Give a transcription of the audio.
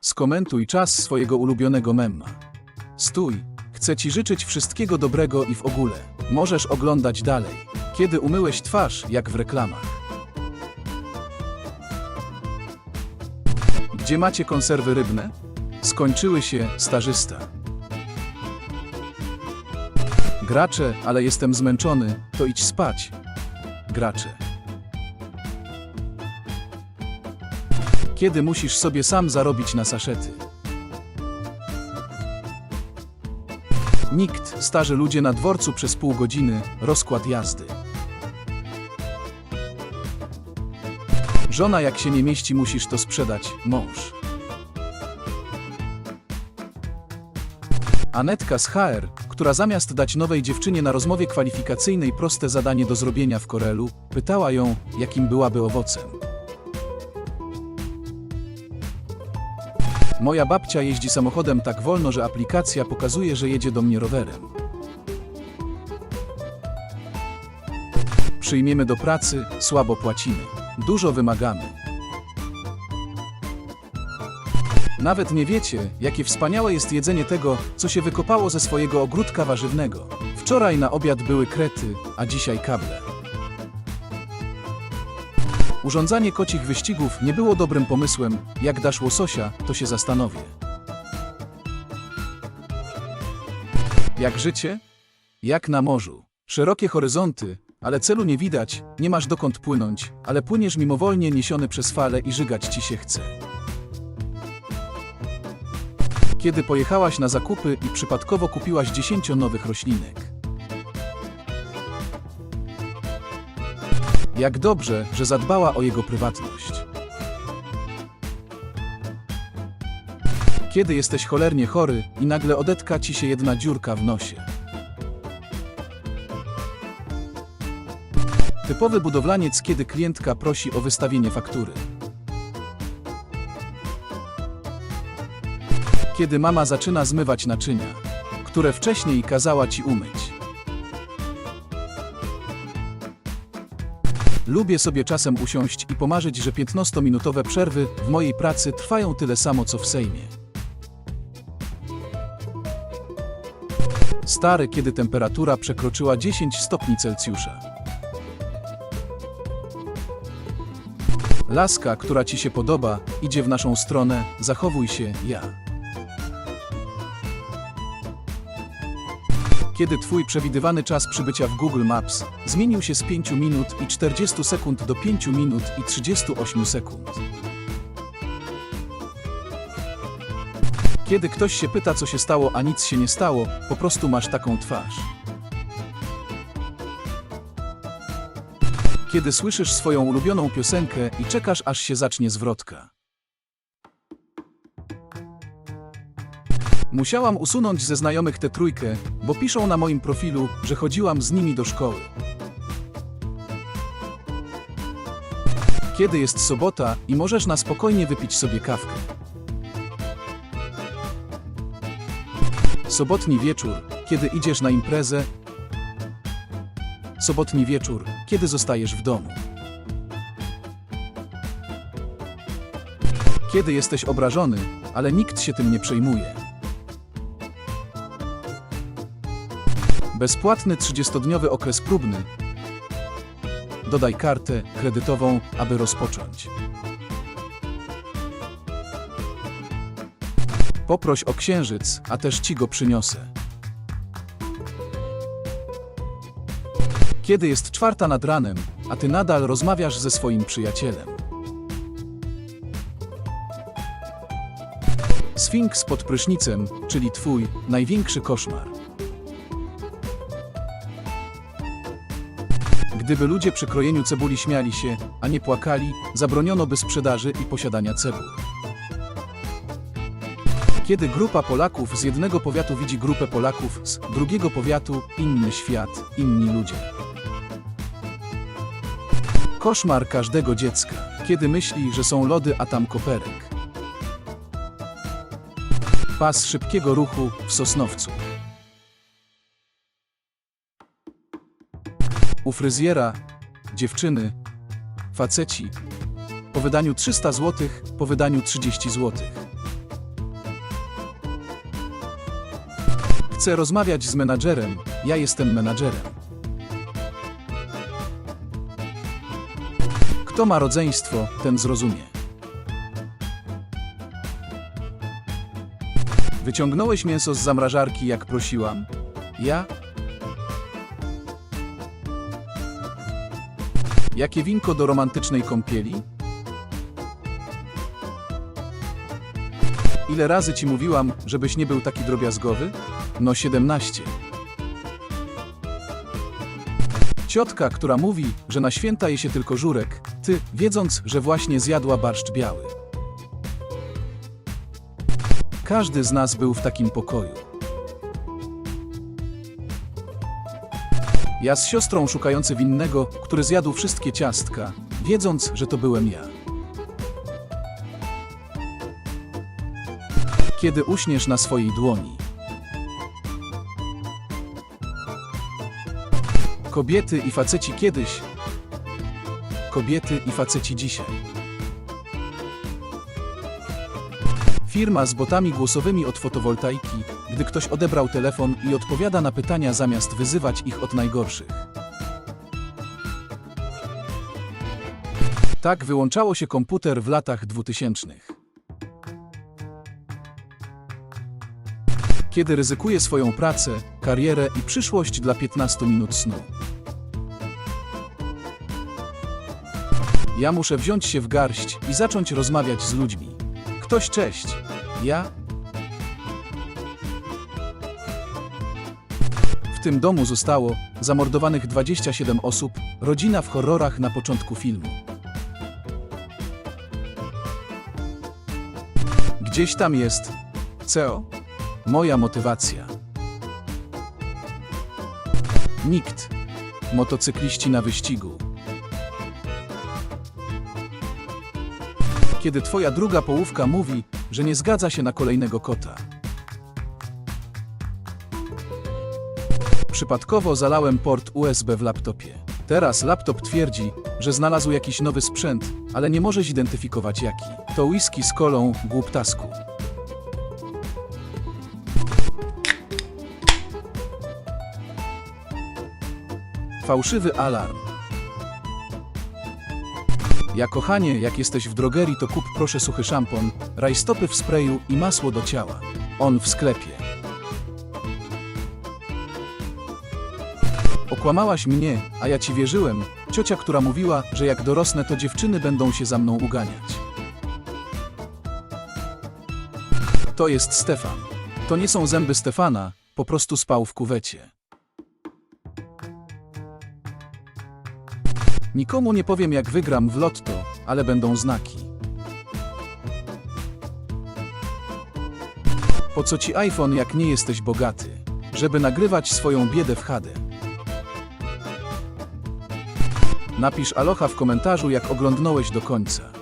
Skomentuj czas swojego ulubionego memma. Stój, chcę Ci życzyć wszystkiego dobrego i w ogóle. Możesz oglądać dalej. Kiedy umyłeś twarz, jak w reklamach. Gdzie macie konserwy rybne? Skończyły się, starzysta. Gracze, ale jestem zmęczony, to idź spać. Gracze. Kiedy musisz sobie sam zarobić na saszety? Nikt, starzy ludzie na dworcu przez pół godziny, rozkład jazdy. Żona jak się nie mieści musisz to sprzedać, mąż. Anetka z HR, która zamiast dać nowej dziewczynie na rozmowie kwalifikacyjnej proste zadanie do zrobienia w Korelu, pytała ją, jakim byłaby owocem. Moja babcia jeździ samochodem tak wolno, że aplikacja pokazuje, że jedzie do mnie rowerem. Przyjmiemy do pracy, słabo płacimy. Dużo wymagamy. Nawet nie wiecie, jakie wspaniałe jest jedzenie tego, co się wykopało ze swojego ogródka warzywnego. Wczoraj na obiad były krety, a dzisiaj kable. Urządzanie kocich wyścigów nie było dobrym pomysłem. Jak dasz łososia, to się zastanowię. Jak życie? Jak na morzu. Szerokie horyzonty, ale celu nie widać, nie masz dokąd płynąć, ale płyniesz mimowolnie niesiony przez fale i żygać ci się chce. Kiedy pojechałaś na zakupy i przypadkowo kupiłaś 10 nowych roślinek. Jak dobrze, że zadbała o jego prywatność. Kiedy jesteś cholernie chory i nagle odetka ci się jedna dziurka w nosie. Typowy budowlaniec, kiedy klientka prosi o wystawienie faktury. Kiedy mama zaczyna zmywać naczynia, które wcześniej kazała ci umyć. Lubię sobie czasem usiąść i pomarzyć, że 15-minutowe przerwy w mojej pracy trwają tyle samo co w Sejmie. Stary, kiedy temperatura przekroczyła 10 stopni Celsjusza. Laska, która ci się podoba, idzie w naszą stronę, zachowuj się, ja. Kiedy twój przewidywany czas przybycia w Google Maps zmienił się z 5 minut i 40 sekund do 5 minut i 38 sekund. Kiedy ktoś się pyta, co się stało, a nic się nie stało, po prostu masz taką twarz. Kiedy słyszysz swoją ulubioną piosenkę i czekasz, aż się zacznie zwrotka. Musiałam usunąć ze znajomych tę trójkę, bo piszą na moim profilu, że chodziłam z nimi do szkoły. Kiedy jest sobota i możesz na spokojnie wypić sobie kawkę. Sobotni wieczór, kiedy idziesz na imprezę. Sobotni wieczór, kiedy zostajesz w domu. Kiedy jesteś obrażony, ale nikt się tym nie przejmuje. Bezpłatny 30-dniowy okres próbny. Dodaj kartę kredytową, aby rozpocząć. Poproś o księżyc, a też ci go przyniosę. Kiedy jest czwarta nad ranem, a ty nadal rozmawiasz ze swoim przyjacielem. Sfinks pod prysznicem, czyli twój największy koszmar. Gdyby ludzie przy krojeniu cebuli śmiali się, a nie płakali, zabroniono by sprzedaży i posiadania cebul. Kiedy grupa Polaków z jednego powiatu widzi grupę Polaków z drugiego powiatu, inny świat, inni ludzie. Koszmar każdego dziecka, kiedy myśli, że są lody, a tam koperek. Pas szybkiego ruchu w Sosnowcu. U fryzjera, dziewczyny, faceci. Po wydaniu 300 zł, po wydaniu 30 zł. Chcę rozmawiać z menadżerem, ja jestem menadżerem. Kto ma rodzeństwo, ten zrozumie. Wyciągnąłeś mięso z zamrażarki, jak prosiłam? Ja Jakie winko do romantycznej kąpieli? Ile razy ci mówiłam, żebyś nie był taki drobiazgowy? No 17. Ciotka, która mówi, że na święta je się tylko żurek, ty, wiedząc, że właśnie zjadła barszcz biały. Każdy z nas był w takim pokoju. Ja z siostrą szukający winnego, który zjadł wszystkie ciastka, wiedząc, że to byłem ja. Kiedy uśniesz na swojej dłoni. Kobiety i faceci kiedyś. Kobiety i faceci dzisiaj. Firma z botami głosowymi od fotowoltaiki, gdy ktoś odebrał telefon i odpowiada na pytania zamiast wyzywać ich od najgorszych. Tak wyłączało się komputer w latach 2000. Kiedy ryzykuje swoją pracę, karierę i przyszłość dla 15 minut snu. Ja muszę wziąć się w garść i zacząć rozmawiać z ludźmi. Ktoś cześć. Ja? Tym domu zostało zamordowanych 27 osób, rodzina w horrorach na początku filmu. Gdzieś tam jest CEO. Moja motywacja. Nikt. Motocykliści na wyścigu. Kiedy twoja druga połówka mówi, że nie zgadza się na kolejnego kota. Przypadkowo zalałem port USB w laptopie. Teraz laptop twierdzi, że znalazł jakiś nowy sprzęt, ale nie może zidentyfikować jaki. To whisky z kolą, głuptasku. Fałszywy alarm. Ja kochanie, jak jesteś w drogerii, to kup proszę suchy szampon, rajstopy w sprayu i masło do ciała. On w sklepie. Okłamałaś mnie, a ja ci wierzyłem. Ciocia, która mówiła, że jak dorosnę, to dziewczyny będą się za mną uganiać. To jest Stefan. To nie są zęby Stefana, po prostu spał w kuwecie. Nikomu nie powiem, jak wygram w lotto, ale będą znaki. Po co ci iPhone, jak nie jesteś bogaty? Żeby nagrywać swoją biedę w HD. Napisz aloha w komentarzu, jak oglądnąłeś do końca.